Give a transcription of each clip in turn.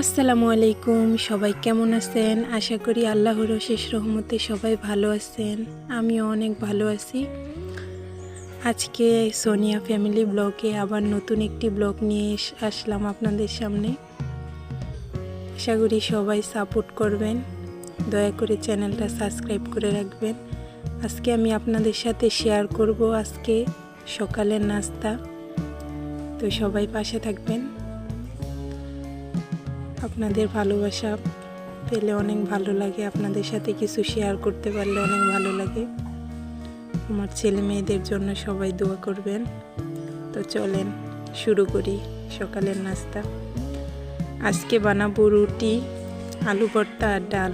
আসসালামু আলাইকুম, সবাই কেমন আছেন? আশা করি আল্লাহর শেষ রহমতে সবাই ভালো আছেন। আমিও অনেক ভালো আছি। আজকে সোনিয়া ফ্যামিলি ব্লগে আবার নতুন একটি ব্লগ নিয়ে আসলাম আপনাদের সামনে। আশা করি সবাই সাপোর্ট করবেন। দয়া করে চ্যানেলটা সাবস্ক্রাইব করে রাখবেন। আজকে আমি আপনাদের সাথে শেয়ার করব আজকে সকালের নাস্তা। তো সবাই পাশে থাকবেন। আপনাদের ভালোবাসা পেলে অনেক ভালো লাগে। আপনাদের সাথে কিছু শেয়ার করতে পারলে অনেক ভালো লাগে। আমার ছেলে মেয়েদের জন্য সবাই দোয়া করবেন। তো চলেন, শুরু করি সকালের নাস্তা। আজকে বানাবো রুটি, আলু ভর্তা আর ডাল।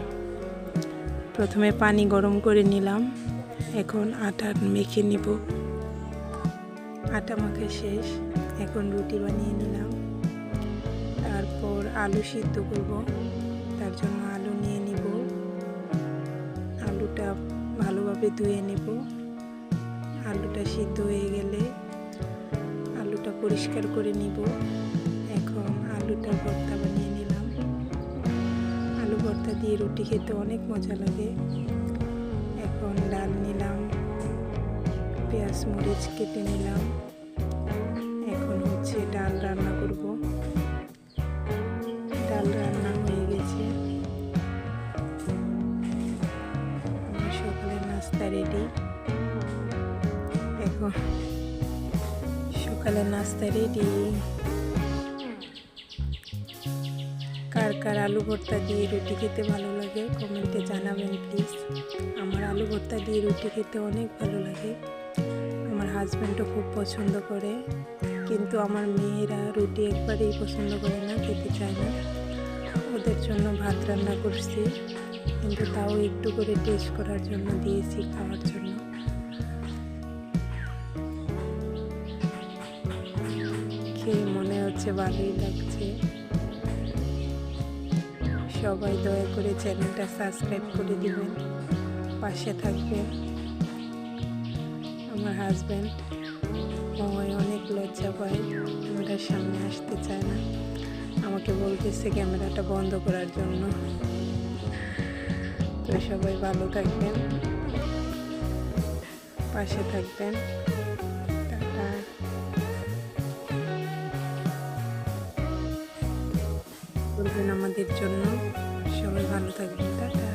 প্রথমে পানি গরম করে নিলাম। এখন আটা মেখে নিব। আটা মাখা শেষ। এখন রুটি বানিয়ে নিলাম। আলু সিদ্ধ করব। তার জন্য আলু নিয়ে নিব। আলুটা ভালোভাবে ধুয়ে নেব। আলুটা সিদ্ধ হয়ে গেলে আলুটা পরিষ্কার করে নিব। এখন আলুটা ভর্তা বানিয়ে নিলাম। আলু ভর্তা দিয়ে রুটি খেতে অনেক মজা লাগে। এখন ডাল নিলাম, পেঁয়াজ মরিচ কেটে নিলাম। রেডি। এখন সকালের নাস্তা রেডি। কার কার আলু ভর্তা দিয়ে রুটি খেতে ভালো লাগে কমেন্টে জানাবেন প্লিজ আমার আলু ভর্তা দিয়ে রুটি খেতে অনেক ভালো লাগে। আমার হাজব্যান্ডও খুব পছন্দ করে, কিন্তু আমার মেয়েরা রুটি একবারেই পছন্দ করে না, খেতে চায় না। ওদের জন্য ভাত রান্না করছি। কিন্তু তাও একটু করে টেস্ট করার জন্য দিয়েছি, খাওয়ার জন্য। খেয়ে মনে হচ্ছে ভালোই লাগছে। সবাই দয়া করে চ্যানেলটা সাবস্ক্রাইব করে দিবেন, পাশে থাকবেন। আমার হাজব্যান্ড হয় অনেক লজ্জা পায়, ক্যামেরার সামনে আসতে চায় না। আমাকে বলতেছে ক্যামেরাটা বন্ধ করার জন্য। তো সবাই ভালো থাকবেন। পাশে থাকবেন। আমাদের জন্য। সবাই ভালো থাকবেন। টাটা।